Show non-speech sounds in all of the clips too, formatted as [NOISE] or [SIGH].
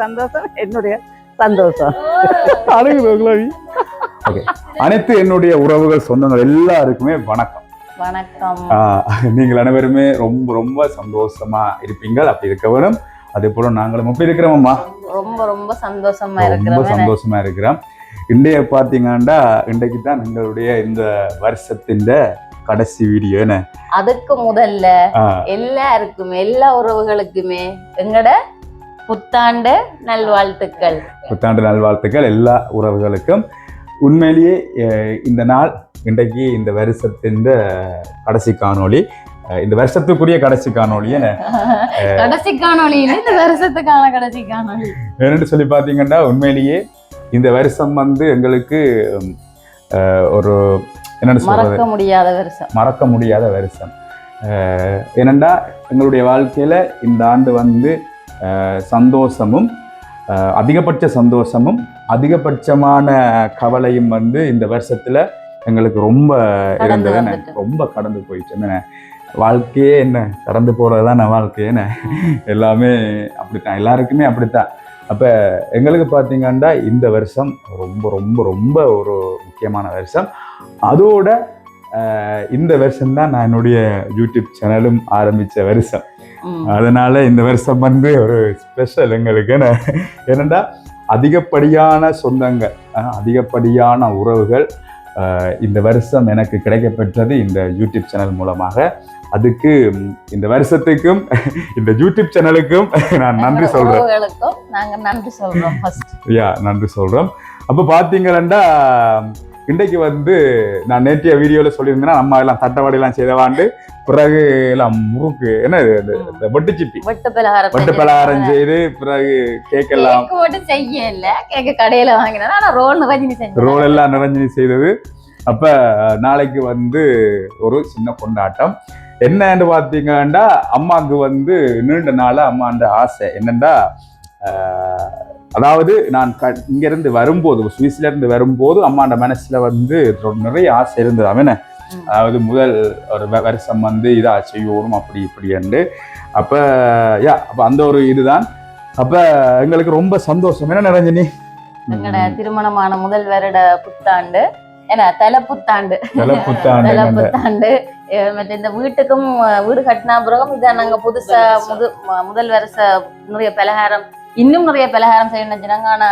சந்தோஷம் என்னுடைய சந்தோஷம் அனைத்து என்னுடைய உறவுகள் சொந்தங்கள் எல்லாருக்குமே வணக்கம் வணக்கம் ஆஹ் நீங்கள் அனைவருமே ரொம்ப ரொம்ப சந்தோஷமா இருப்பீங்க அப்படி இருக்க வேணும் அதே போல நாங்களும் எப்படி இருக்கிறோமம்மா ரொம்ப ரொம்ப சந்தோஷமா ரொம்ப இருக்கிறோம் சந்தோஷமா இருக்கிறோம் இன்றைய பார்த்தீங்கன்னா இன்றைக்கு தான் எங்களுடைய இந்த வருஷத்தின் கடைசி வீடியோ என்ன? அதுக்கு முதல்ல எல்லாருக்குமே எல்லா உறவுகளுக்குமே எங்கட புத்தாண்டு நல்வாழ்த்துக்கள். புத்தாண்டு நல்வாழ்த்துக்கள் எல்லா உறவுகளுக்கும். உண்மையிலேயே இந்த நாள் இன்றைக்கு இந்த வருஷத்தின் கடைசி காணொளி. இந்த வருஷத்துக்குரிய கடைசி காணொளி [LAUGHS] கடைசி காணொளி இந்த வருஷத்துக்கான கடைசி காணொளி. என்னன்னு சொல்லி பார்த்தீங்கன்னா உண்மையிலேயே இந்த வருஷம் வந்து எங்களுக்கு ஒரு என்னன்னு மறக்க முடியாத வருஷம். மறக்க முடியாத வருஷம். ஏனெண்டா எங்களுடைய வாழ்க்கையில இந்த ஆண்டு வந்து சந்தோஷமும் அதிகபட்ச சந்தோஷமும் அதிகபட்சமான கவலையும் வந்து இந்த வருஷத்துல எங்களுக்கு ரொம்ப இருந்தது என்ன வந்துட்டு. ரொம்ப கடந்து போயிட்டு என்ன வாழ்க்கையே என்ன? கடந்து போறதுதான் நான் வாழ்க்கை என்ன? எல்லாமே அப்படித்தான். எல்லாருக்குமே அப்படித்தான். அப்ப எங்களுக்கு பார்த்தீங்கன்னா இந்த வருஷம் ரொம்ப ரொம்ப ரொம்ப ஒரு முக்கியமான வருஷம். அதோட இந்த வருஷம் தான் நான் என்னுடைய யூடியூப் சேனலும் ஆரம்பிச்ச வருஷம். அதனால இந்த வருஷம் வந்து ஒரு ஸ்பெஷல் எங்களுக்கு. என்ன ஏனெண்டா அதிகப்படியான சொந்தங்கள் அதிகப்படியான உறவுகள் இந்த வருஷம் எனக்கு கிடைக்கப்பெற்றது இந்த யூடியூப் சேனல் மூலமாக. அதுக்கு இந்த வருஷத்துக்கும் [LAUGHS] இந்த யூடியூப் சேனலுக்கும் [LAUGHS] நான் நன்றி சொல்றேன். நாங்க நன்றி சொல்றோம் யா நன்றி சொல்றோம். அப்ப பாத்தீங்கன்னா இன்றைக்கு வந்து நான் நேற்றைய வீடியோல சொல்லியிருந்தேன்னா நம்ம எல்லாம் தட்டவாடையெல்லாம் செய்தவாண்டு பிறகு எல்லாம் முறுக்கு என்ன இந்த- வெட்டுச்சிப்பி வெட்டு பலகாரம் வெட்டு பலகாரம் செய்து பிறகு கேக் எல்லாம் கேக்கு மட்டும் செய்ய இல்ல கேக்க கடையில வாங்கினா ரோல் ரஜினி செஞ்சு ரோல் எல்லாம் நிரஞ்சனி செய்தது. அப்ப நாளைக்கு வந்து ஒரு சின்ன கொண்டாட்டம். என்னன்னு பாத்தீங்கன்னா அம்மாவுக்கு வந்து நீண்ட நாளா அம்மாண்ட ஆசை. ஆஹ், அதாவது நான் க இங்க இருந்து வரும்போது இருந்து வரும்போது அம்மாண்ட மனசுல வந்து நிறைய ஆசை இருந்தது. அவன. அதாவது முதல் ஒரு வருஷம் வந்து இதா செய்யணும் அப்படி இப்படின்னு அப்ப யா அப்ப அந்த ஒரு இதுதான். அப்ப எங்களுக்கு ரொம்ப சந்தோஷம். என்ன நிரஞ்சனி? எங்கட திருமணமான முதல் வருட புத்தாண்டு. ஏன்னா தலை புத்தாண்டு தல புத்தாண்டு மற்ற இந்த வீட்டுக்கும் வீடு கட்டினா பிறகும் இதை நாங்க புதுசா முது முதல் வருஷ நிறைய பலகாரம். இன்னும் நிறைய பலகாரம் செய்யணும் ஆனா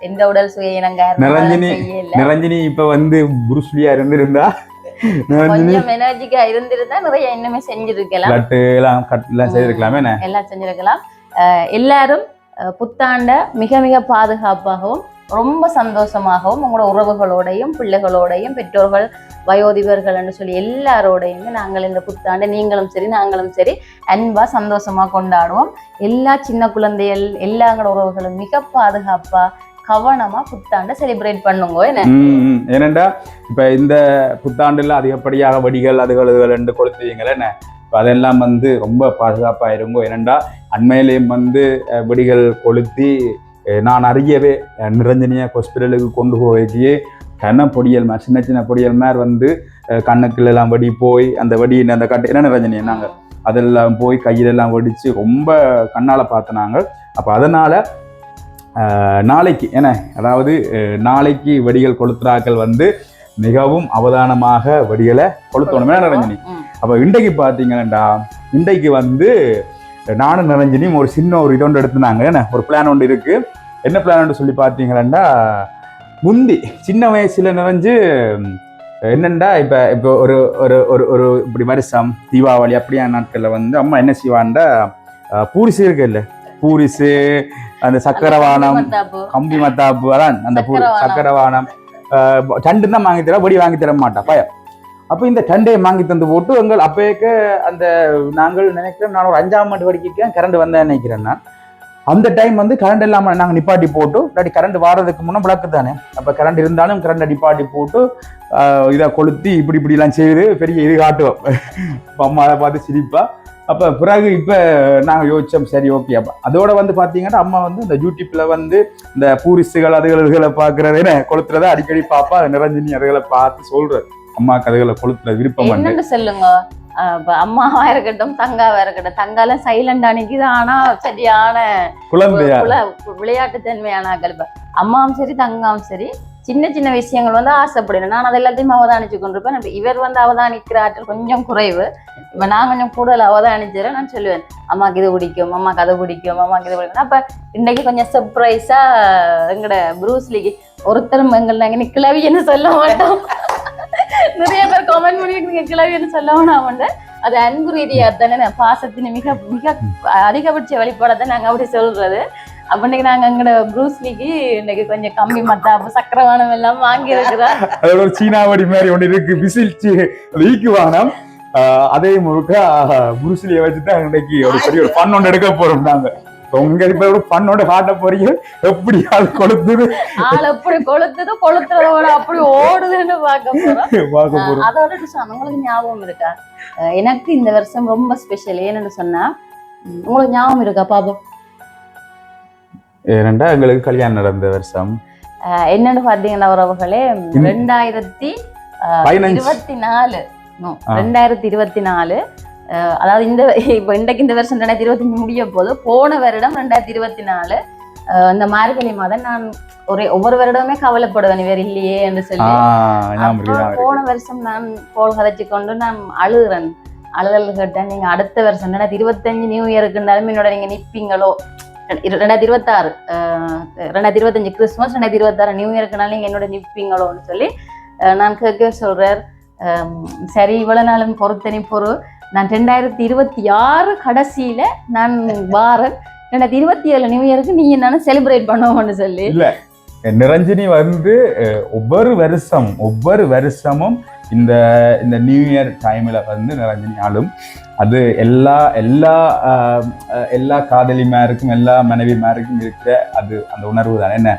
எந்த உடல் சுய இனங்க நிரஞ்சனி செய்யல. நிரஞ்சனி இப்ப வந்து புருஸ்லியா இருந்திருந்தா? கொஞ்சம் எனர்ஜிக்கா இருந்திருந்தா நிறைய இன்னுமே செஞ்சிருக்கலாம். லட்டு எல்லாம் கட் எல்லாம் செய்திருக்கலாமே என்ன? எல்லாம் செஞ்சிருக்கலாம். அஹ் எல்லாரும் புத்தாண்ட மிக மிக பாதுகாப்பாகவும் ரொம்ப சந்தோஷமாகவும் உங்களோட உறவுகளோடையும் பிள்ளைகளோடையும் பெற்றோர்கள் வயோதிபர்கள்னு சொல்லி எல்லாரோடையுமே நாங்கள் இந்த புத்தாண்டை நீங்களும் சரி நாங்களும் சரி அன்பா சந்தோஷமா கொண்டாடுவோம். எல்லா சின்ன குழந்தைகள் எல்லாங்களோட உறவுகளும் மிக பாதுகாப்பா கவனமா புத்தாண்டை செலிப்ரேட் பண்ணுங்க என்ன? ம், ஏனெண்டா இப்ப இந்த புத்தாண்டுல அதிகப்படியாக வடிகள் அதுகள் இதுகள் என்று கொளுத்துவீங்களே என்ன? அதெல்லாம் வந்து ரொம்ப பாதுகாப்பாக இருங்கோ ஏனெண்டா அண்மையிலேயும் வந்து வெடிகள் கொளுத்தி நான் அறியவே நிரஞ்சனியா ஹாஸ்பிட்டலுக்கு கொண்டு போய் கன பொடியல் மாதிரி சின்ன சின்ன பொடியல் மாதிரி வந்து அஹ், கண்ணுக்குள்ள எல்லாம் வெடி போய் அந்த வெடியின் அந்த கட்டு என்ன நிரஞ்சனி நாங்க அதெல்லாம் போய் கையிலெல்லாம் வெடிச்சு ரொம்ப கண்ணால பார்த்து நாங்கள் அப்போ அதனால ஆஹ், நாளைக்கு என்ன அதாவது அஹ், நாளைக்கு வெடிகள் கொளுத்துறாக்கள் வந்து மிகவும் அவதானமாக வெடிகளை கொளுத்தணும். என்ன நிரஞ்சனி. அப்போ இன்றைக்கு பார்த்தீங்கன்னா இன்றைக்கு வந்து நானும் நிரஞ்சனியும் ஒரு சின்ன ஒரு இதொண்டு எடுத்துனாங்க. என்ன? ஒரு பிளான் ஒன்று இருக்கு. என்ன பிளான் சொல்லி பார்த்தீங்கன்னா முந்தி சின்ன வயசுல நிறைஞ்சு என்னண்டா இப்போ இப்போ ஒரு ஒரு ஒரு ஒரு இப்படி வருஷம் தீபாவளி அப்படியான நாட்களில் வந்து அம்மா என்ன செய்வான்டா பூரிசு இருக்கு இல்லை? பூரிசு அந்த சக்கரவானம். கம்பி மத்தாப்பு. அதான் அந்த பூ சக்கரவானம். டண்டு தான் வாங்கி தர வெடி வாங்கி தர மாட்டா பயம். அப்போ இந்த டண்டே வாங்கி தந்து போட்டு எங்கள் அப்பேக்க அந்த நாங்கள் நினைக்கிறோம் நான் ஒரு அஞ்சாம் ஆண்டு வரைக்கும் கரண்ட் வந்தேன் நினைக்கிறேன் நான். அந்த டைம் வந்து கரண்ட் இல்லாமல் நாங்கள் நிப்பாட்டி போட்டு இல்லாட்டி கரண்ட் வாரதுக்கு முன்னே விளக்கு தானே. அப்போ கரண்ட் இருந்தாலும் கரண்டை நிப்பாட்டி போட்டு இதை கொளுத்தி இப்படி இப்படிலாம் செய்து பெரிய இது காட்டுவோம். இப்போ அம்மாவை பார்த்து சிரிப்பா. அப்போ பிறகு இப்போ நாங்கள் யோசித்தோம் சரி ஓகே அப்போ அதோட வந்து பார்த்தீங்கன்னா அம்மா வந்து இந்த யூடியூப்பில் வந்து இந்த பூரிசுகள் அதுகள் பார்க்குறது என்ன கொளுத்துறதை அடிக்கடி பார்ப்பா அது நிரஞ்சனி அதுகளை பார்த்து சொல்கிறது அம்மா கதைகளை கொளுத்துல விருப்பம் என்னன்னு சொல்லுங்க. அம்மாவா இருக்கட்டும் தங்காவா இருக்கட்டும் தங்கால சைலண்ட் அன்னைக்குது ஆனா சரியான குழந்தையா? விளை- விளையாட்டுத்தன்மையான ஆக்கள் அம்மாவும் சரி தங்காவும் சரி சின்ன சின்ன விஷயங்கள் வந்து ஆசைப்படுறேன் நான் அது எல்லாத்தையும் அவதானிச்சு கொண்டிருப்பேன். இவர் வந்து அவதானிக்கிற ஆற்றல் கொஞ்சம் குறைவு. இப்ப நான் கொஞ்சம் கூடுதல் அவதானிச்சிடறேன் நான் சொல்லுவேன். அம்மாக்கு இது பிடிக்கும் அம்மாக்கு அது பிடிக்கும் அம்மாக்கு இது பிடிக்கும். அப்ப இன்னைக்கு கொஞ்சம் சர்ப்ரைஸா எங்கட ப்ரூஸ்லிக்கு ஒருத்தரும் எங்கள் நாங்க நீ கிளவின்னு சொல்ல மாட்டோம். நிறைய பேர் கமெண்ட் பண்ணி நீங்க கிளவின்னு சொல்ல வேணாம் அது அன்பு ரீதியா தானே பாசத்தின் மிக மிக அதிகபட்ச வெளிப்பாடை நாங்க அப்படி சொல்றது. அப்பன்னைக்கு நாங்க எங்கட ப்ரூஸ்லிக்கு இன்னைக்கு கொஞ்சம் கம்மி மத்தாப்பு சக்கரவானம் எல்லாம் வாங்கி இருக்கிறோம் அதோட ஒரு சீனாவடி மாதிரி ஒண்ணு இருக்கு விசில்ச்சு ஈக்குவானம் ஆஹ் அதே முழுக்க புருசிலியை வச்சுதான் இன்னைக்கு ஒரு பெரிய ஒரு ஃபன் ஒன்று எடுக்க போறோம் நாங்க. உங்க இப்ப ஒரு ஃபன்னோட காட்ட போறீங்க. எப்படி அது கொளுத்துது? ஆள் எப்படி கொளுத்துது? கொளுத்துறதோட அப்படி ஓடுதுன்னு பார்க்க போறோம். [LAUGHS] பார்க்க போறோம். ஆஹ் அதோட உங்களுக்கு ஞாபகம் இருக்கா? எனக்கு இந்த வருஷம் ரொம்ப ஸ்பெஷல் ஏன்னு சொன்னா உங்களுக்கு ஞாபகம் இருக்கா பாப்போம் ஏனண்டா எங்களுக்கு கல்யாணம் நடந்த வருஷம். என்னன்னு பாத்தீங்கன்னா உறவுகளே? ரெண்டாயிரத்தி. இருபத்தி நாலு. ரெண்டாயிரத்தி இருபத்தி நாலு. அதாவது இந்த [LAUGHS] இப்ப இன்றைக்கு இந்த வருஷம் ரெண்டாயிரத்தி இருபத்தி முடிய போது போன வருடம் ரெண்டாயிரத்தி இருபத்தி நாலு இந்த மார்கழி மாதம் நான் ஒரே ஒவ்வொரு வருடமே கவலைப்படுவேன் இவர் இல்லையே என்று சொல்லி. போன வருஷம் நான் கோல் கதைச்சு கொண்டு நான் அழுகுறேன். அழுதல் கேட்டேன் நீங்க அடுத்த வருஷம் ரெண்டாயிரத்தி இருபத்தஞ்சு நியூ இயருக்குனாலும் என்னோட நீங்க நிப்பீங்களோ? இரு- ரெண்டாயிரத்தி இருபத்தாறு ரெண்டாயிரத்தி இருபத்தஞ்சு கிறிஸ்மஸ் ரெண்டாயிரத்தி இருபத்தாறு நியூ இயருக்குனாலும் நீங்க என்னோட நிப்பீங்களோன்னு சொல்லி நான் கேட்க சொல்றார். சரி இவ்வளவு நாளும் பொறுத்தனி பொறு. நான் ரெண்டாயிரத்தி இருபத்தி ஆறு கடைசியில நான் வாரன். ரெண்டாயிரத்தி இருபத்தி ஏழு நியூ இயருக்கு நீ நானும் செலிப்ரேட் பண்ணுவோம்னு சொல்லி. நிரஞ்சினி வந்து ஒவ்வொரு வருஷம் ஒவ்வொரு வருஷமும் இந்த இந்த நியூ இயர் டைமில் வந்து நிரஞ்சினி ஆளும். அது எல்லா எல்லா எல்லா காதலிமாருக்கும் எல்லா மனைவிமாருக்கும் இருக்க அது அந்த உணர்வு தான். என்ன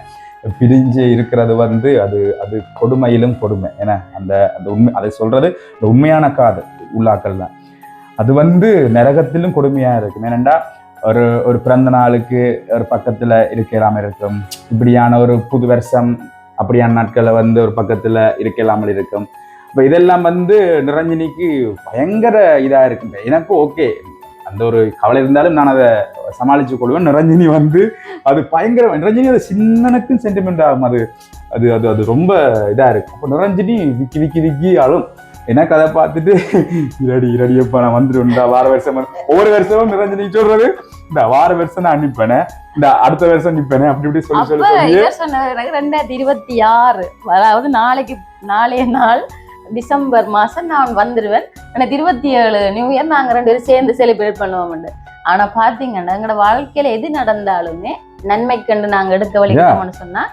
பிரிஞ்சு இருக்கிறது வந்து அது அது கொடுமையிலும் கொடுமை. ஏன்னா அந்த அந்த உண்மை அதை சொல்கிறது இந்த உண்மையான காதல் உள்ளாக்கள் தான். அது வந்து நரகத்திலும் கொடுமையா இருக்கும். ஏனெண்டா ஒரு ஒரு பிறந்த நாளுக்கு ஒரு பக்கத்துல இருக்கலாம் இருக்கும். இப்படியான ஒரு புது வருஷம் அப்படியான நாட்களை வந்து ஒரு பக்கத்துல இருக்கலாமல் இருக்கும். இப்போ இதெல்லாம் வந்து நிரஞ்சனிக்கு பயங்கர இதா இருக்கு எனக்கும் ஓகே. அந்த ஒரு கவலை இருந்தாலும் நான் அதை சமாளிச்சு கொள்வேன். நிரஞ்சனி வந்து அது பயங்கர நிரஞ்சனி அது சின்னனுக்கும் சென்டிமெண்ட் ஆகும். அது அது அது அது ரொம்ப இதா இருக்கு அப்போ நிரஞ்சனி விக்கி விக்கி விக்கி ஆளும் எனக்கு அதை பார்த்துட்டு? இரடி இரடியப்பா நான் வந்துடுவேன்டா வார வருஷம் ஒவ்வொரு வருஷமும் நிரஞ்சனி சொல்றது? இந்த வார வருஷம் நான் நிப்பேனே இந்த அடுத்த வருஷம் நிப்பேனே அப்படி இப்படி சொல்லி சொல்லி ரெண்டாயிரத்தி இருபத்தி ஆறு. அதாவது நாளைக்கு நாளைய நாள் டிசம்பர் மாசம் நான் வந்துருவேன். எனக்கு இருபத்தி ஏழு நியூ இயர் நாங்க ரெண்டு பேரும் சேர்ந்து செலிப்ரேட் பண்ணுவோம் ஆனா பாத்தீங்கன்னா எங்களோட வாழ்க்கையில எது நடந்தாலுமே நன்மைக்கண்டு நாங்க எடுக்க வலிக்கணும்னு சொன்னா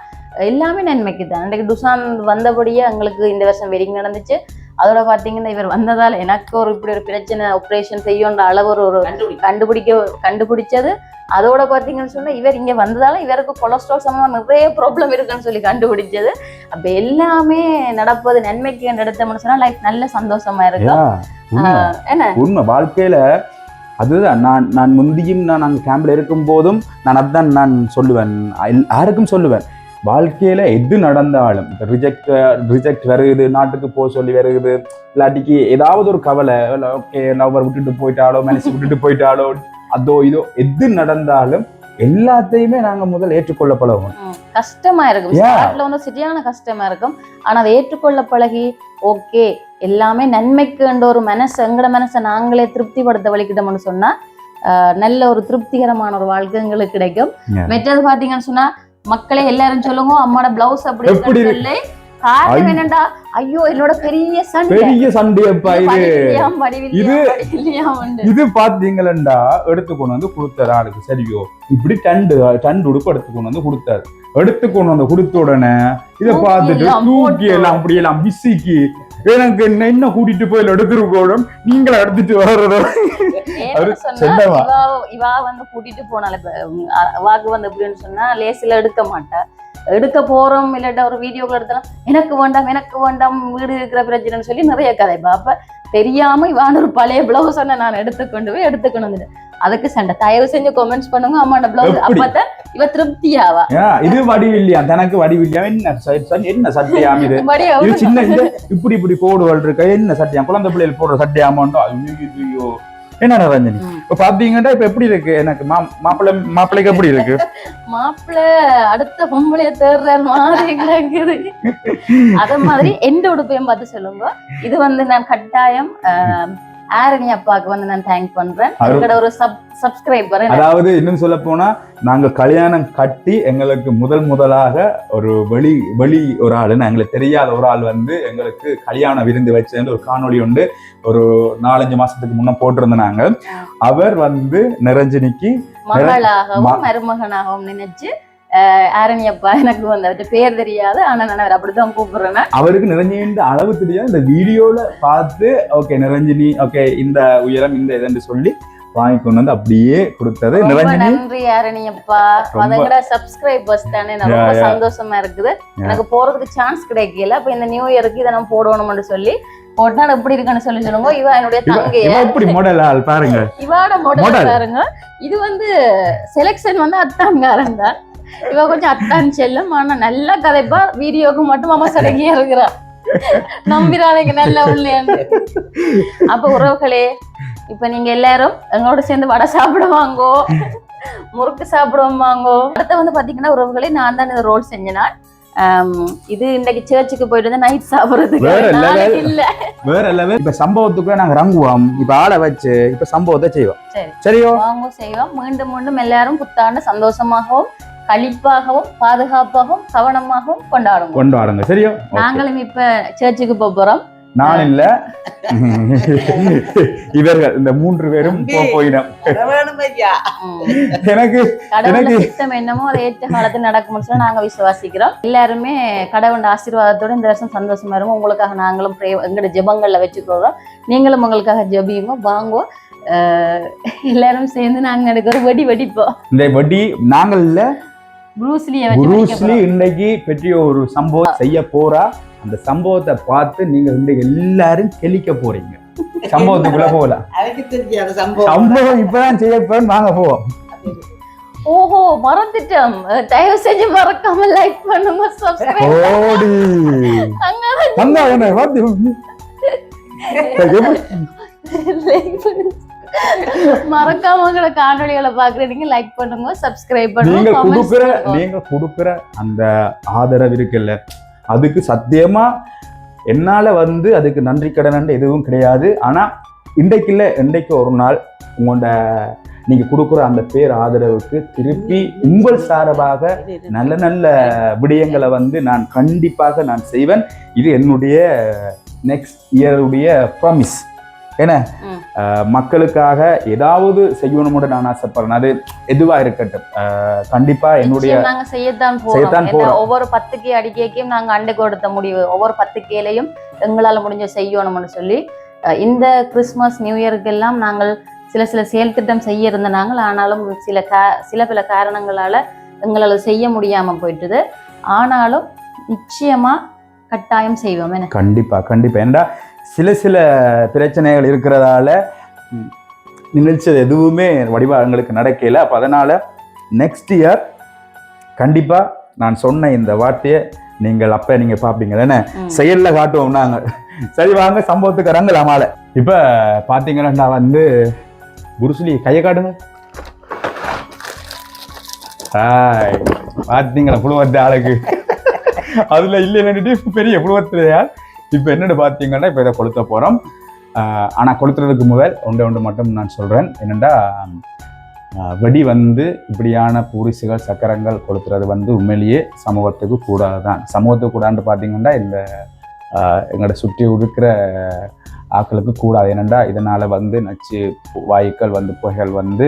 எல்லாமே நன்மைக்கு தான் இன்றைக்கு துசான் வந்தபடியே எங்களுக்கு இந்த வருஷம் வெடிங் நடந்துச்சு. அதோட பாத்தீங்கன்னா இவர் வந்ததால எனக்கு ஒரு இப்படி ஒரு பிரச்சனை ஆப்ரேஷன் செய்யுன்ற அளவு ஒரு ஒரு கண்டுபிடிக்க கண்டுபிடிச்சது. அதோட பாத்தீங்கன்னு சொன்னா இவர் இங்க வந்ததால இவருக்கு கொலஸ்ட்ரால் சம்பந்தமா நிறைய ப்ராப்ளம் இருக்குன்னு சொல்லி கண்டுபிடிச்சது. அப்ப எல்லாமே நடப்பது நன்மைக்கு எடுத்தோம்னு சொன்னா லைஃப் நல்ல சந்தோஷமா இருக்கும். என்ன? உண்மை. வாழ்க்கையில அதுதான். நான் நான் முந்தியும் நான் அங்கே கேம்பில் இருக்கும் போதும் நான் அதான் நான் சொல்லுவேன். யாருக்கும் சொல்லுவேன். வாழ்க்கையில எது நடந்தாலும் இப்போ ரிஜெக்ட் ரிஜெக்ட் வருகுது நாட்டுக்கு போக சொல்லி வருகுது இல்லாட்டிக்கு ஏதாவது ஒரு கவலை ஓகே லவர் விட்டுட்டு போயிட்டாலோ மனசு விட்டுட்டு போயிட்டாலோ அதோ இதோ எது நடந்தாலும் எல்லாத்தையுமே நாங்க முதல் ஏற்றுக்கொள்ள பழகும் கஷ்டமா இருக்கும். ஸ்டார்ட்ல வந்து சரியான கஷ்டமா இருக்கும் ஆனா அதை ஏற்றுக்கொள்ள பழகி ஓகே எல்லாமே நன்மைக்குன்ற ஒரு மனசு எங்கட மனசை நாங்களே திருப்திப்படுத்த வலிக்கிட்டோம்னு சொன்னா நல்ல ஒரு திருப்திகரமான ஒரு வாழ்க்கை எங்களுக்கு கிடைக்கும். மற்றது பாத்தீங்கன்னு சொன்னா மக்களே எல்லாரும் சொல்லுங்க அம்மாட பிளவுஸ் அப்படி சொல்லி. காரணம் என்னண்டா? ஐயோ என்னோட பெரிய சண்டை. பெரிய சண்டையப்பா இது உண்டு. இது பாத்தீங்களா எடுத்துக்கொண்டு வந்து கொடுத்தாரு ஆளுக்கு. சரியோ? இப்படி டண்டு டண்டு உடுப்பு எடுத்துக்கொண்டு வந்து கொடுத்தாரு. எடுத்துக்கொண்டு வந்து கொடுத்த உடனே இதை பார்த்துட்டு தூக்கி. எல்லாம் அப்படி எல்லாம் விசிக்கி எனக்கு என்ன என்ன கூட்டிட்டு போய் எடுத்துருக்கோடும் நீங்கள எடுத்துட்டு வர்றதோ? இவா வந்து கூட்டிட்டு போனால அவாக்கு வந்து எப்படின்னு சொன்னா லேசில எடுக்க மாட்டா. எடுக்க போறோம் இல்லாட்டா ஒரு வீடியோக்கள் எடுத்தலாம் எனக்கு வேண்டாம் எனக்கு வேண்டாம் வீடு இருக்கிற பிரச்சனைன்னு சொல்லி நிறைய கதை. அப்ப தெரியாம இவான ஒரு பழைய பிளவுஸ் நான் எடுத்துக்கொண்டு போய் எடுத்துக்கொண்டு வந்துட்டேன். அதுக்கு சண்டை. தயவு செஞ்சு கமெண்ட்ஸ் பண்ணுங்க. அம்மாண்ட பிளவுஸ்? அப்பதான் இவ திருப்தியாவா? இது வடிவில்லையா? தனக்கு வடிவில்லையா? என்ன என்ன சட்டையாம் இது? சின்ன இப்படி இப்படி கோடுகள் இருக்க என்ன சட்டையாம்? குழந்தை பிள்ளைகள் போடுற சட்டையாமாண்டோ? ஐயோ என்ன ரஞ்சனி. இப்ப பாத்தீங்கன்னா இப்ப எப்படி இருக்கு? எனக்கு மா- மாப்பிள்ளை மாப்பிள்ளைக்கு எப்படி இருக்கு? மாப்பிள்ள அடுத்த பொம்பளைய தேடுற மாதிரி கிடக்குது. [LAUGHS] அத மாதிரி எந்த உடுப்பையும் பார்த்து சொல்லுங்க. இது வந்து நான் கட்டாயம் ஆரணி அப்பாவுக்கு வந்து நான் தேங்க் பண்றேன். எங்களோட ஒரு சப் சப்ஸ்கிரைபர் அதாவது இன்னும் சொல்ல போனா நாங்க கல்யாணம் கட்டி எங்களுக்கு முதல் முதலாக ஒரு வெளி வெளி ஒரு ஆள் எங்களுக்கு தெரியாத ஒரு ஆள் வந்து எங்களுக்கு கல்யாண விருந்து வச்சேன்னு ஒரு காணொளி உண்டு. ஒரு நாலஞ்சு மாசத்துக்கு முன்ன போட்டிருந்தாங்க அவர் வந்து நிரஞ்சனிக்கு மகளாகவும் மருமகனாகவும் நினைச்சு ஆரணி அப்பா எனக்கு வந்து அவர்கிட்ட பேர் தெரியாது. ஆனா நான் அவர் அப்படிதான் கூப்பிடுறேன் அவருக்கு நிரஞ்சனின்ற அளவு தெரியாது. இந்த வீடியோல பார்த்து ஓகே நிரஞ்சனி ஓகே இந்த உயரம் இந்த இதுன்னு சொல்லி வாங்கி கொண்டு வந்து அப்படியே கொடுத்தது. நன்றி ஆரணி அப்பா. அதங்கட சப்ஸ்கிரைபர்ஸ் தானே. ரொம்ப. சந்தோஷமா இருக்குது. எனக்கு போறதுக்கு சான்ஸ் கிடைக்கல. அப்ப இந்த நியூ இயருக்கு இதை நம்ம போடணும்னு சொல்லி போட்டா எப்படி இருக்குன்னு சொல்லி சொல்லுங்க. இவ என்னுடைய தங்கைய? எப்படி மாடல் பாருங்க. இவாட. மாடல் பாருங்க. இது வந்து செலெக்ஷன் வந்து அத்தான்காரன் தான். இவ கொஞ்சம் அத்தான் செல்லும் ஆனா நல்ல கதைப்பா. வீடியோக்கு மட்டும் அம்மா சடங்கியா இருக்கிறா. நம்பிரானுக்கு நல்ல உள்ளேன்னு. அப்ப உறவுகளே இப்ப நீங்க எல்லாரும் எங்களோட சேர்ந்து வடை சாப்பிட வாங்கோ முறுக்கு சாப்பிடுவோம் வாங்கோ அடுத்து வந்து பாத்தீங்கன்னா உறவுகளே நான் தான் இந்த ரோல் செஞ்சேனா இது இன்னைக்கு சர்ச்சுக்கு போயிட்டு வந்து நைட் சாப்பிடுறதுக்கு. இல்ல. வேற லெவல் இப்ப சம்பவத்துக்குள்ள நாங்க ரங்குவோம் இப்ப ஆளை வச்சு இப்ப சம்பவத்தை செய்வோம். சரி. சரியோ? வாங்க செய்வோம். மீண்டும் மீண்டும் எல்லாரும் புத்தாண்டு சந்தோஷமாகவும் களிப்பாகவும் பாதுகாப்பாகவும் கவனமாகவும் கொண்டாடுவோம் கொண்டாடுங்க. சரியோ. நாங்களும் இப்ப சர்ச்சுக்கு போக போறோம். நான் இல்ல. இவர்கள் இந்த மூன்று பேரும் போயிடும். எனக்கு கடவுள எனக்கு- சித்தம் என்னமோ அது ஏற்ற காலத்தில் நடக்கும்னு சொல்லி நாங்க விசுவாசிக்கிறோம். எல்லாருமே கடவுள் ஆசீர்வாதத்தோட இந்த வருஷம் சந்தோஷமா இருக்கும் உங்களுக்காக நாங்களும் ப்ரே எங்களோட ஜெபங்கள்ல வச்சுக்கிறோம் நீங்களும் உங்களுக்காக ஜெபியுங்க வாங்கோ அஹ் எல்லாரும் சேர்ந்து நாங்க எனக்கு ஒரு வெடி வெடிப்போம். இந்த வட்டி நாங்கள் இல்ல குருஸ்லி. இன்னைக்கு பெரிய ஒரு சம்பவம் செய்ய போறா. அந்த சம்பவத்தை பார்த்து நீங்க இன்னைக்கு எல்லாரும் கெளிக்க போறீங்க. சம்பவத்துக்குள்ள தெரியாது சம்பவம். சம்பவம் இப்பதான் செய்ய போறேன் வாங்க போவோம். ஓஹோ மறந்துட்டோம். தயவு செஞ்சு மறக்காம லைக் பண்ணுங்க சப்ஸ்கிரைப் ஓடி. [LAUGHS] [LAUGHS] மறக்காம உங்களோட காணொளிகளை பாக்குறீங்க லைக் பண்ணுங்க சப்ஸ்கிரைப் பண்ணுங்க நீங்க கொடுக்குற. நீங்க கொடுக்குற அந்த ஆதரவு இருக்குல்ல அதுக்கு சத்தியமா என்னால வந்து அதுக்கு நன்றி கடன் எதுவும் கிடையாது. ஆனா இன்றைக்கு இல்ல இன்றைக்கு ஒரு நாள் உங்களோட நீங்க கொடுக்குற அந்த பேர் ஆதரவுக்கு திருப்பி உங்கள் சார்பாக நல்ல நல்ல விடயங்களை வந்து நான் கண்டிப்பாக நான் செய்வேன். இது என்னுடைய நெக்ஸ்ட் இயருடைய ப்ராமிஸ் என்ன? மக்களுக்காக ஏதாவது செய்யணும்னு நான் ஆசைப்படுறேன். அது எதுவா இருக்கட்டும். கண்டிப்பா என்னுடைய நாங்க செய்யத்தான் போறோம். செய்யத்தான் ஏன்னா போறோம். ஒவ்வொரு பத்து கே அடிக்கைக்கும் நாங்க அண்டை கொடுத்த முடிவு. ஒவ்வொரு பத்து கேலையும் எங்களால முடிஞ்ச செய்யணும்னு சொல்லி இந்த கிறிஸ்மஸ் நியூ இயருக்கெல்லாம் நாங்கள் சில சில செயல் திட்டம் செய்ய இருந்த நாங்கள் ஆனாலும் சில கா சில பல காரணங்களால எங்களால செய்ய முடியாம போயிட்டுது. ஆனாலும் நிச்சயமா கட்டாயம் செய்வோம். என்ன? கண்டிப்பா கண்டிப்பா. ஏண்டா சில சில பிரச்சனைகள் இருக்கிறதால நிகழ்ச்சி எதுவுமே வடிவா எங்களுக்கு நடக்கல. அப்ப அதனால நெக்ஸ்ட் இயர் கண்டிப்பா நான் சொன்ன இந்த வார்த்தையை நீங்கள் அப்ப நீங்க பாப்பீங்க என்ன. செயல்ல காட்டுவோம் நாங்க. சரி வாங்க சம்பவத்துக்கு ரங்கலாமால இப்ப பாத்தீங்கன்னா நான் வந்து குருசுலி கையை காட்டுங்க. ஹாய். பாத்தீங்களா புழுவத்த ஆளுக்கு? அதுல இல்லைன்னு பெரிய புழுவத்திலையா இப்போ என்னென்னு பார்த்தீங்கன்னா இப்போ இதை கொளுத்த போகிறோம் ஆனால் கொளுத்துறதுக்கு முதல் ஒன்று ஒன்று மட்டும் நான் சொல்கிறேன் என்னென்னா வெடி வந்து இப்படியான பூரிசுகள் சக்கரங்கள் கொளுத்துறது வந்து உண்மையிலேயே சமூகத்துக்கு கூடாது தான் சமூகத்துக்கு கூடான்னு பார்த்தீங்கன்னா இந்த எங்களோட சுற்றி இருக்கிற ஆட்களுக்கு கூடாது. ஏனெண்டா இதனால் வந்து நச்சு வாயுக்கள் வந்து புகைகள் வந்து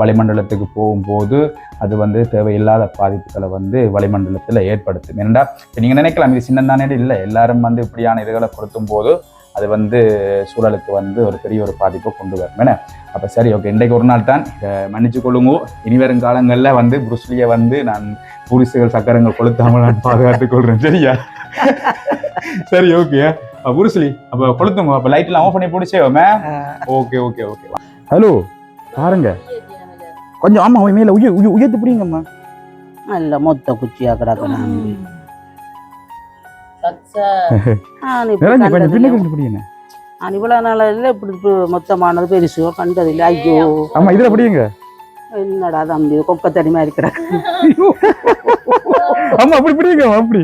வளிமண்டலத்துக்கு போகும்போது அது வந்து தேவையில்லாத பாதிப்புகளை வந்து வளிமண்டலத்தில் ஏற்படுத்தும். இப்போ நீங்கள் நினைக்கலாம் இது சின்ன தானே இல்லை எல்லாரும் வந்து இப்படியான இதுகளை கொடுத்தும் போது அது வந்து சூழலுக்கு வந்து ஒரு பெரிய ஒரு பாதிப்பை கொண்டு வரும். என்ன? அப்போ சரி ஓகே இன்றைக்கு ஒரு நாள் தான். இதை மன்னிச்சு கொள்ளுங்க. இனி வரும் காலங்களில் வந்து புருஸ்லியை வந்து நான் பூரிசுகள் சக்கரங்கள் கொளுத்தாமல் நான் பாதுகாத்துக் கொள்றேன். சரியா? சரி ஓகே புருஸ்லி அப்போ கொளுத்துங்க. அப்போ லைட்லாம் ஆஃப் பண்ணி பிடிச்சேவோமே ஓகே ஓகே ஓகே ஹலோ பாருங்க. கொஞ்சம் ஆமா மேல உய உய உயர்த்து பிடிங்கம்மா. நல்ல மொத்த குச்சியா கிடக்கணும் கொஞ்சம். பின்னுக்கு பிடிங்க நான் இவ்வளவு நாள் இல்லை இப்படி மொத்தமானது பெருசோ? கண்டதில்லை. ஐயோ. ஆமா இதுல பிடிங்க. என்னடா தம்பி கொக்கத்தடி மாதிரி கிடக்கு. ஆமா அப்படி பிடிங்க அப்படி.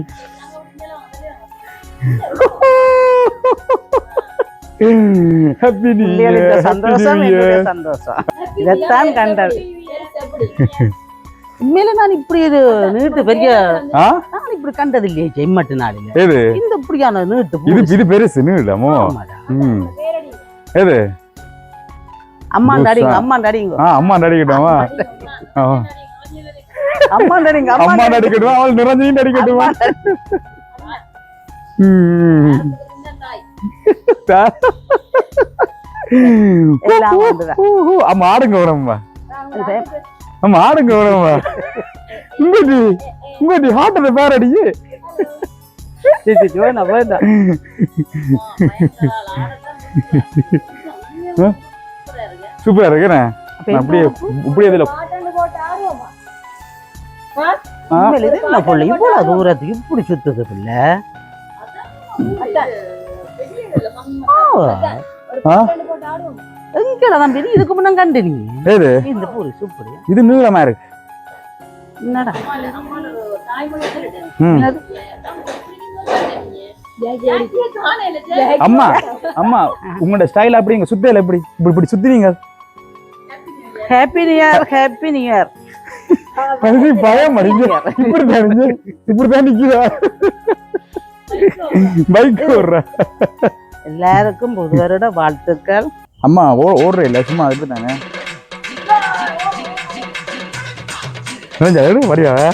ஹாப்பி சந்தோஷம் சந்தோஷம். இதைத்தான் கண்டது உண்மையில நான் இப்படி ஒரு நீட்டு பெரிய ஆ? நான் இப்படி கண்டது இல்லையே ஜெம்மட்டு நாளில. எது? இந்த இப்படியான நீட்டு இது. இது பெருசு நீளமோ. ம். எது? அம்மாண்ட அடிங்க பூசா. அம்மாண்ட அடிங்க. ஆ அம்மா நடிக்கட்டுமா அம்மாண்ட அடிங்க அம்மா நடிக்கட்டுமா அவள் நிறைஞ்சு நடிக்கட்டுமா ம். எல்லாம். ஊஹு. அம்மா ஆடுங்க வரம்மா அம்மா. ஆடுங்க வரம்மா உங்கடி உங்கடி ஹாட்டத பேர் அடிச்சு சி, சி, சி, வேணாம், வேணாம். சூப்பரா இருக்குண்ணே அப்படியே இப்படியே இதுல என்ன புள்ள? இவ்வளவு தூரத்துக்கு இப்படி சுத்துது பிள்ளை? எங்கடா தம்பி இதுக்கு முன்ன கண்டு நீ ஏது இந்த பூரி சூப்பர். இது நீளமா இருக்கு. என்னடா. அம்மா அம்மா உங்களோட ஸ்டைல் அப்படிங்க சுத்தையில எப்படி? இப்படி இப்படி சுத்துவீங்க happy new year happy new year பயம் இப்படி தான் இப்படி தான் நிக்கிறா பைக் ஓடுற. எல்லாருக்கும் புது வருட வாழ்த்துக்கள். அம்மா ஓ ஓடுற இல்ல சும்மா அது தானே? வரியா?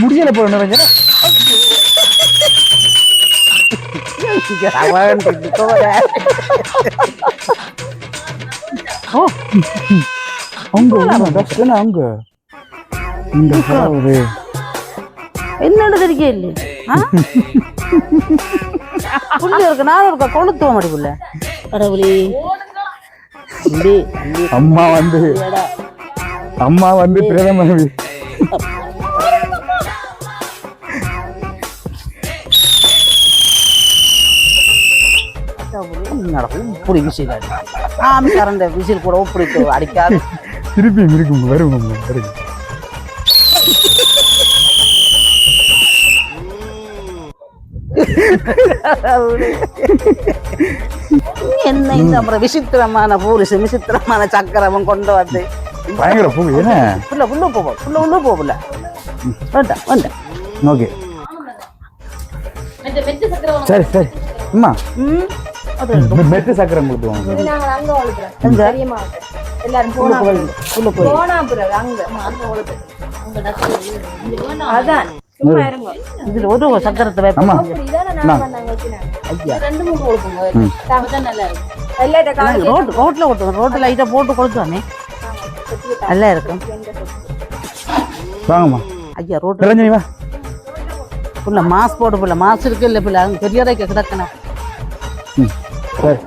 முடியல போல நிறைஞ்ச அவன் இந்த கடவுளே. என்னன்னு தெரிய இல்லையே? ஆ? புள்ள இருக்கு? நானும் இருக்கா? கொளுத்துவ மாடி புள்ள கடவுளே. தம்பி, தம்பி, அம்மா வந்து. அம்மா வந்து பிரதம என்னடா இப்படி விசில் அடி ஆமி கரண்ட விசில் கூட இப்படி அடிக்காது. [LAUGHS] திருப்பி இருக்கும். வரும் வரும். என்ன இந்த அப்புறம் விசித்திரமான பூரிசு விசித்திரமான சக்கரமும் கொண்டு வந்து பயங்கர பூ என்ன? புள்ள புள்ள போவா புள்ள உள்ள போகல வேண்டாம் வேண்டாம் ஓகே. சரி சரி. அம்மா. ம்? அது மெ- மெத்து சக்கரம் கொடுத்துவாங்க எங்க? எல்லாரும் உள்ள போனா போய் உள்ள போய். போனா பிறகு அங்க. அங்க ஒழுது. அதான். சும்மா இருங்க. இதுல ஒரு சக்கரத்தை ரோட்ல ஓட்டுவோம் ரோட்ல லைட்டா போட்டு கொடுத்தானே நல்லா இருக்கும் வாங்கம்மா. ஐயா ரோட்ல வா. புள்ள மாஸ் புள்ள. மாஸ் இருக்கு இல்ல புள்ள? அங்க பெரியரைக்கு கிடக்கணும் ம். சரி.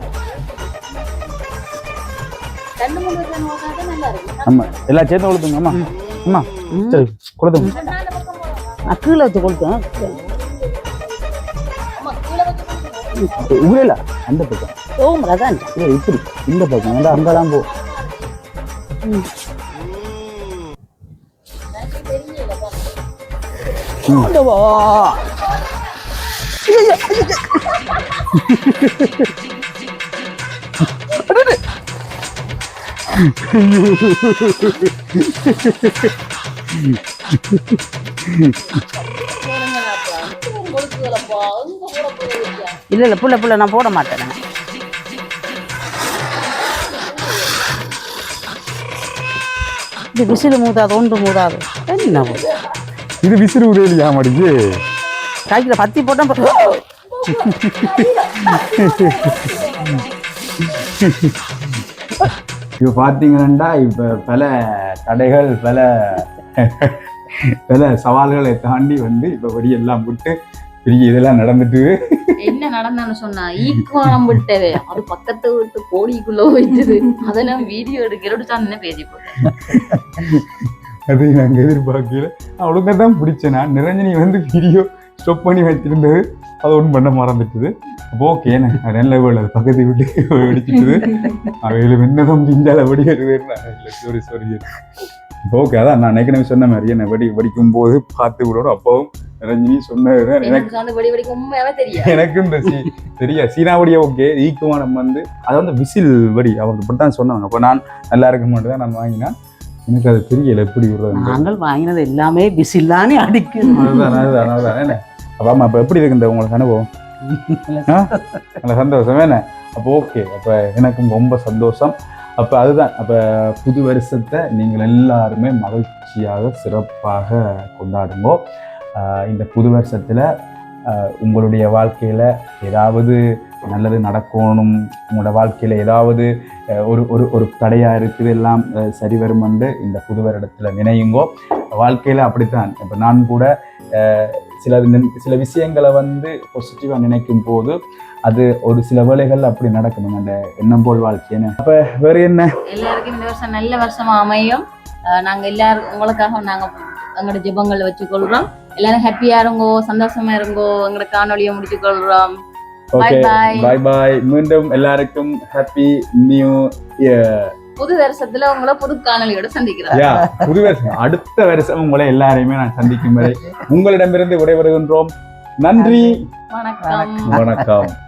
தான் அம்மா எல்லாம் சேர்ந்து கொடுத்துங்க அம்மா. அம்மா ம். சரி கொடுத்துங்க நான் கீழே வச்சு கொடுத்தேன் ஊரில் அந்த பக்கம். ஓமரா தான் இல்லை இப்படி இந்த பக்கம். ஏன்டா அங்கெல்லாம் போ. [LAUGHS] இல்ல இல்ல புள்ள புள்ள நான் போட மாட்டேன். இது விசில் மூதாது ஒன்று மூதாது என்ன? இது விசிறு உரையிலையா மடிக்கு கையில பத்தி போட்டா [LAUGHS] இப்போ பார்த்தீங்கன்னா இப்போ பல தடைகள் பல சில சவால்களை தாண்டி வந்து இப்ப வெடியெல்லாம் விட்டு பெரிய இதெல்லாம் நடந்துட்டு. என்ன நடந்தான்னு சொன்னா ஈக்குவானம் விட்டவே அது பக்கத்து வீட்டு கோழிக்குள்ள போயிட்டது. அதெல்லாம் வீடியோ எடுக்கிறோடு தான் பேசி போட்டேன் அது நாங்கள் எதிர்பார்க்கல. அவளுக்கு தான் பிடிச்சேன் நான். நிரஞ்சனி வந்து வீடியோ ஸ்டாப் பண்ணி வச்சிருந்தது அது ஒன்றும் பண்ண மறந்துட்டுது. அப்போ ஓகே நான் நல்ல வேலை அது பக்கத்து விட்டு வெடிச்சிட்டுது. அவையில என்னதான் பிஞ்சால வெடிக்கிறதுன்னு இல்லை சாரி சாரி இப்போ ஓகே அதான் நான் ஏற்கனவே சொன்ன மாதிரி என்ன வெடி வெடிக்கும் போது பார்த்து விடணும். அப்பவும் நிரஞ்சனி சொன்னது எனக்கு எனக்கும் இந்த சி சரியா சீனா வடியா ஓகே ஈக்குவானம் வந்து அது வந்து விசில் வடி. அவங்க இப்படி தான் சொன்னாங்க. அப்போ நான் நல்லா இருக்க மாட்டேன் தான் நான் வாங்கினேன் எனக்கு அது தெரியல எப்படி விடுறது நாங்கள் வாங்கினது எல்லாமே விசில்லானே அடிக்குது. அதுதான் அதுதான் அதுதான். என்ன? அப்போ ஆமாம் அப்போ எப்படி இருக்கு இந்த உங்களுக்கு அனுபவம்? நல்ல சந்தோஷம் என்ன? அப்போ ஓகே அப்போ எனக்கும் ரொம்ப சந்தோஷம். அப்போ அதுதான். அப்போ புது வருஷத்தை நீங்கள் எல்லாருமே மகிழ்ச்சியாக சிறப்பாக கொண்டாடுங்கோ. இந்த புது வருஷத்தில் உங்களுடைய வாழ்க்கையில் ஏதாவது நல்லது நடக்கணும் உங்களோட வாழ்க்கையில் ஏதாவது ஒரு ஒரு ஒரு தடையாக இருக்குது எல்லாம் சரி வருமென்று இந்த புது வருடத்தில் நினையுங்கோ. வாழ்க்கையில் அப்படித்தான். இப்போ நான் கூட சில சில விஷயங்களை வந்து பாசிட்டிவாக நினைக்கும் போது அது ஒரு சில வேளைகள் அப்படி நடக்கணும் அந்த எண்ணம் போல் வாழ்க்கைன்னு. அப்போ வேறு என்ன? எல்லாருக்கும் இந்த வருஷம் நல்ல வருஷமா அமையும். அஹ் நாங்க எல்லாரும் உங்களுக்காக நாங்க எங்களோட ஜெபங்கள் வச்சுக்கொள்றோம். எல்லாரும் ஹாப்பியா இருங்கோ சந்தோஷமா இருங்கோ எங்களோட காணொலியை முடிச்சு கொள்றோம் ஓகே. பாய் பாய் மீண்டும் எல்லாருக்கும் ஹாப்பி நியூ இயர் புது வருஷத்துல உங்களை புது காணொலியோட சந்திக்கிறேன் புது வருஷம் அடுத்த வருஷம் உங்களை எல்லாரையுமே நான் சந்திக்கும் வரை உங்களிடமிருந்து விடைபெறுகின்றோம். நன்றி. வணக்கம். வணக்கம்.